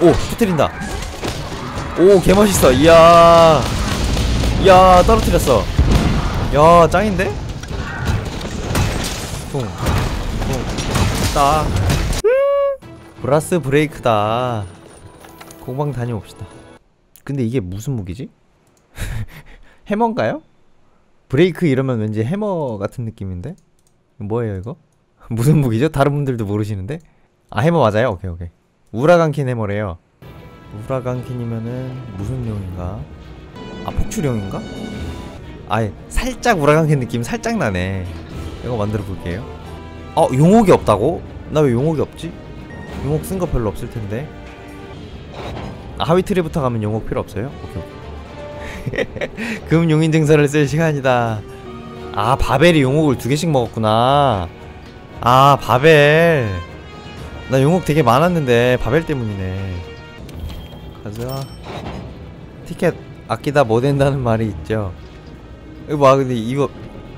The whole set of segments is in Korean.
오 터트린다 오 개멋있어 이야 이야 떨어뜨렸어 야 짱인데? 쿵쿵따 브라스 브레이크다 공방 다녀옵시다 근데 이게 무슨 무기지? 해머인가요? 브레이크 이러면 왠지 해머 같은 느낌인데? 뭐예요 이거? 무슨 무기죠? 다른 분들도 모르시는데? 아 해머 맞아요? 오케이 오케이 우라강킨 해머래요 우라강킨이면은 무슨 용인가? 아 폭주령인가? 아예 살짝 우라강킨 느낌 살짝 나네 이거 만들어 볼게요 어 용옥이 없다고? 나 왜 용옥이 없지? 용옥 쓴 거 별로 없을 텐데 아, 하위 트리부터 가면 용옥 필요 없어요? 오케이 오케이 금 용인 증서를 쓸 시간이다 아 바벨이 용옥을 두 개씩 먹었구나 아 바벨 나 용옥 되게 많았는데 바벨 때문이네. 가자. 티켓 아끼다 뭐 된다는 말이 있죠? 이거 봐 근데 이거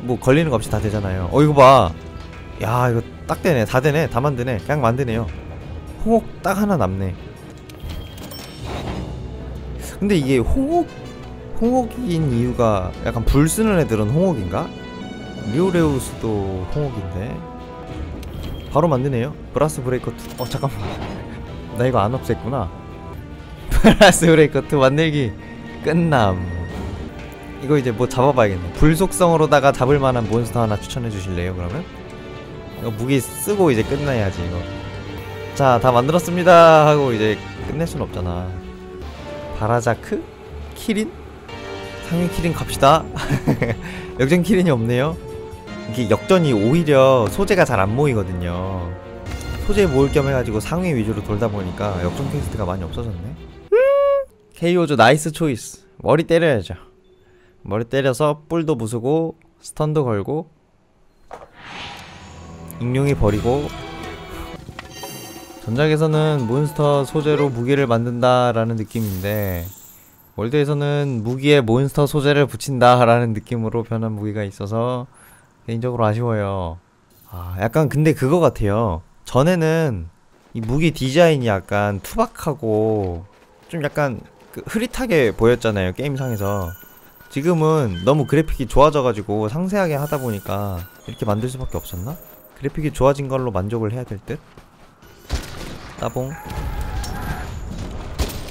뭐 걸리는 거 없이 다 되잖아요. 어 이거 봐야 이거 딱 되네. 다 되네. 다 만드네. 그냥 만드네요. 홍옥 딱 하나 남네. 근데 이게 홍옥 홍옥인 이유가 약간 불 쓰는 애들은 홍옥인가? 리오레우스도 홍옥인데 바로 만드네요. 브라스 브레이커 2 어 잠깐만. 나 이거 안 없앴구나. 브라스 브레이커 2 만들기 끝남. 이거 이제 뭐 잡아봐야겠네. 불속성으로다가 잡을 만한 몬스터 하나 추천해 주실래요 그러면? 이거 무기 쓰고 이제 끝나야지 이거. 자 다 만들었습니다. 하고 이제 끝낼 순 없잖아. 바라자크? 키린? 상위 키린 갑시다. 역전 키린이 없네요 이게 역전이 오히려 소재가 잘 안 모이거든요. 소재 모을 겸 해가지고 상위 위주로 돌다 보니까 역전 퀘스트가 많이 없어졌네. KO조 나이스 초이스. 머리 때려야죠. 머리 때려서 뿔도 부수고 스턴도 걸고 익룡이 버리고 전작에서는 몬스터 소재로 무기를 만든다라는 느낌인데 월드에서는 무기에 몬스터 소재를 붙인다라는 느낌으로 변한 무기가 있어서 개인적으로 아쉬워요. 아, 약간 근데 그거 같아요. 전에는 이 무기 디자인이 약간 투박하고 좀 약간 그 흐릿하게 보였잖아요. 게임상에서. 지금은 너무 그래픽이 좋아져가지고 상세하게 하다 보니까 이렇게 만들 수밖에 없었나? 그래픽이 좋아진 걸로 만족을 해야 될 듯? 따봉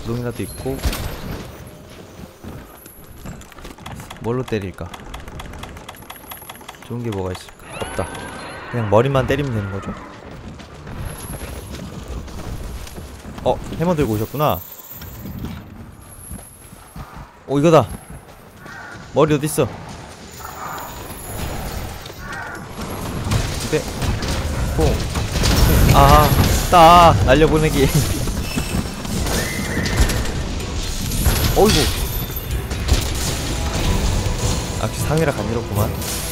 롱이라도 있고 뭘로 때릴까? 좋은 게 뭐가 있을까? 없다. 그냥 머리만 때리면 되는 거죠. 어, 해머 들고 오셨구나. 오, 이거다. 머리 어딨어? 네. 퐁. 아, 따. 날려보내기. 어이구. 역시 상위라 간지럽구만.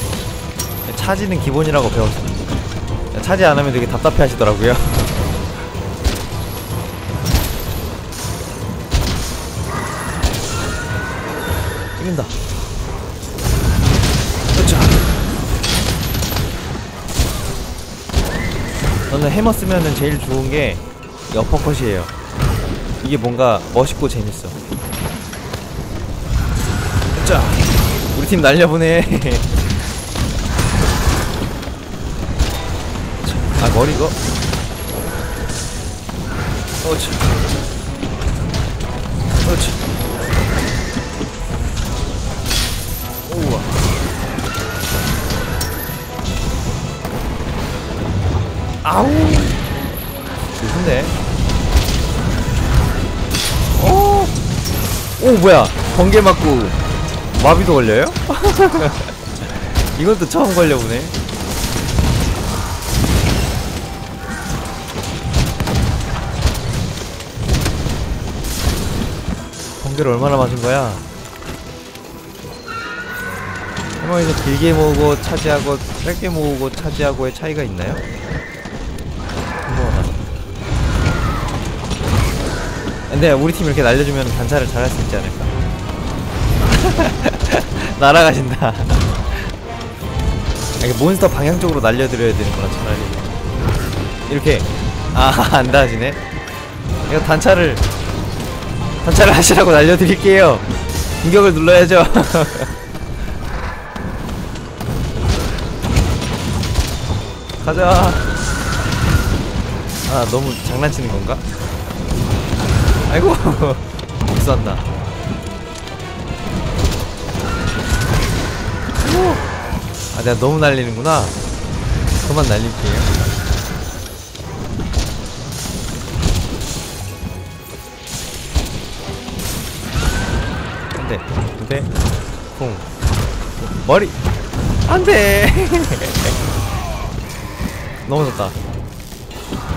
차지는 기본이라고 배웠어. 차지 안 하면 되게 답답해 하시더라고요. 이긴다. 그렇죠. 저는 해머 쓰면은 제일 좋은 게 어퍼컷이에요. 이게 뭔가 멋있고 재밌어. 자, 우리 팀 날려보내. 아 머리 이거? 그렇지 그렇지 우와. 아우. 좋은데 오! 오 뭐야. 번개 맞고 마비도 걸려요? 또 처음 걸려보네 번개를 얼마나 맞은 거야? 해머에서 길게 모으고 차지하고 짧게 모으고 차지하고의 차이가 있나요? 궁금하다. 근데 우리 팀 이렇게 날려주면 단차를 잘할 수 있지 않을까? 날아가신다. 이게 몬스터 방향 쪽으로 날려드려야 되는구나 차라리. 이렇게 아 안 닿아지네. 이거 단차를 단차를 하시라고 알려드릴게요. 공격을 눌러야죠. 가자. 아 너무 장난치는 건가? 아이고 복수한다. 아 내가 너무 날리는구나. 그만 날릴게요 한대 두대 쿵 머리. 안돼. 넘어졌다.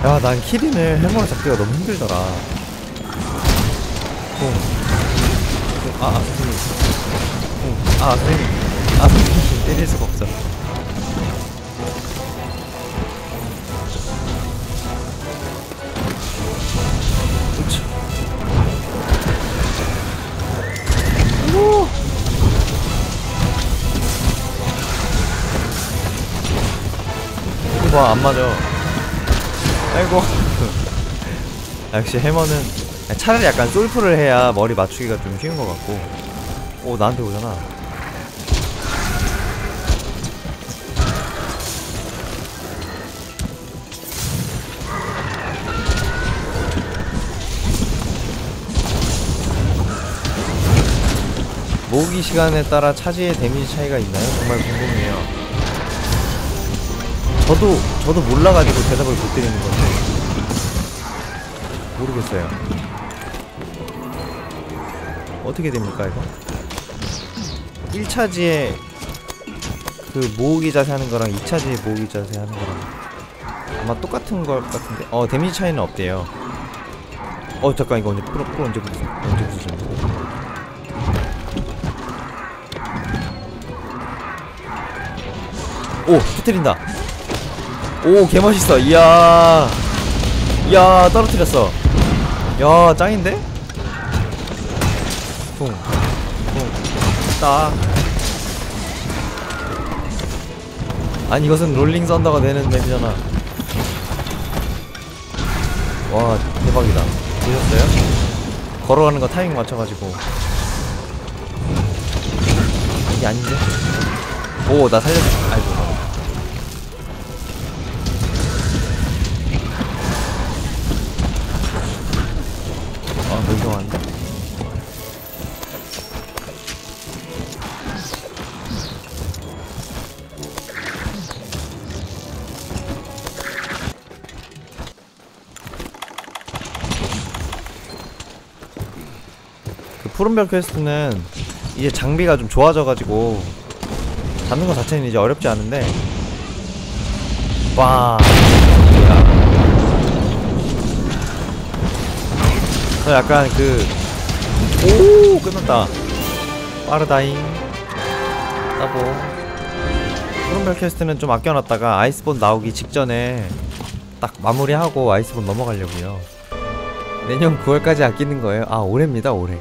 야 난 키린을 해머로 잡기가 너무 힘들더라. 쿵 쿵. 아, 아 선생님. 쿵. 아 선생님. 아 선생님. 때릴 수가 우 봐, 안 맞아. 아이고. 역시 해머는 차라리 약간 솔프를 해야 머리 맞추기가 좀 쉬운 것 같고. 오, 나한테 오잖아. 모으기 시간에 따라 차지의 데미지 차이가 있나요? 정말 궁금해요. 저도 저도 몰라가지고 대답을 못 드리는 건데 모르겠어요. 어떻게 됩니까 이거? 1차지에 그 모으기 자세 하는 거랑 2차지에 모으기 자세 하는 거랑 아마 똑같은 걸 같은데 어 데미지 차이는 없대요. 어 잠깐 이거 언제 프로 프로 언제 부수 언제 부수는 거? 오 터트린다 오 개멋있어. 이야. 이야 떨어뜨렸어. 야 짱인데? 쿵쿵딱 아니 이것은 롤링 썬더가 되는 맵이잖아. 와 대박이다. 보셨어요? 걸어가는 거 타이밍 맞춰가지고. 이게 아닌데? 오 나 살려줘. 아이고 푸른별 퀘스트는 이제 장비가 좀 좋아져가지고 잡는 거 자체는 이제 어렵지 않은데. 와. 저 약간 그 오 끝났다. 빠르다잉. 따보 푸른별 퀘스트는 좀 아껴놨다가 아이스본 나오기 직전에 딱 마무리하고 아이스본 넘어가려고요. 내년 9월까지 아끼는 거예요. 아 올해입니다 올해